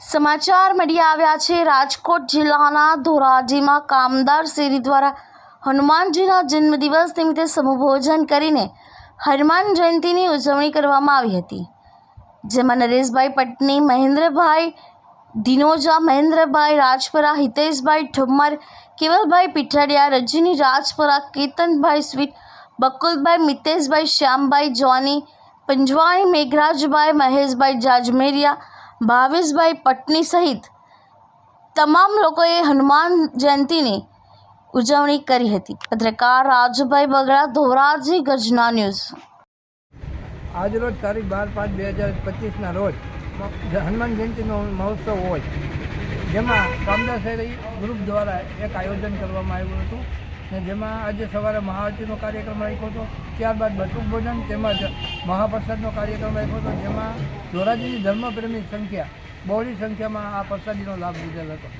સમાચાર મળી આવ્યા છે. રાજકોટ જિલ્લાના ધોરાજીમાં કામદાર શેરી દ્વારા હનુમાનજીના જન્મદિવસ નિમિત્તે સમુભોજન કરીને હનુમાન જયંતીની ઉજવણી કરવામાં આવી હતી. જેમાં નરેશભાઈ પટની, મહેન્દ્રભાઈ દિનોજા મહેન્દ્રભાઈ રાજપરા, હિતેશભાઈ ઠુમ્મર, કેવલભાઈ પીઠાડિયા, રજની રાજપરા, કેતનભાઈ સ્વીટ, બકુલભાઈ મિતેશભાઈ, શ્યામભાઈ જોની પંજવાણી મેઘરાજભાઈ, મહેશભાઈ જાજમેરિયા ભાવેશભાઈ પટની સહિત તમામ લોકોએ હનુમાન જયંતીની ઉજવણી કરી હતી. પત્રકાર રાજુભાઈ બગડા, ધોરાજી ગર્જના ન્યૂઝ. આજરોજ તારીખ બાર પાંચ બે હજાર પચીસના રોજ હનુમાન જયંતિનો મહોત્સવ હોય. જેમાં કામદાર શહેરી ગ્રુપ દ્વારા એક આયોજન કરવામાં આવ્યું હતું. ને જેમાં આજે સવારે મહાઆરતીનો કાર્યક્રમ રાખ્યો હતો, ત્યારબાદ બટુક ભોજન તેમજ મહાપ્રસાદનો કાર્યક્રમ રાખ્યો હતો, જેમાં ધોરાજીની ધર્મપ્રેમી સંખ્યા, બહોળી સંખ્યામાં આ પ્રસાદીનો લાભ લીધેલ હતો.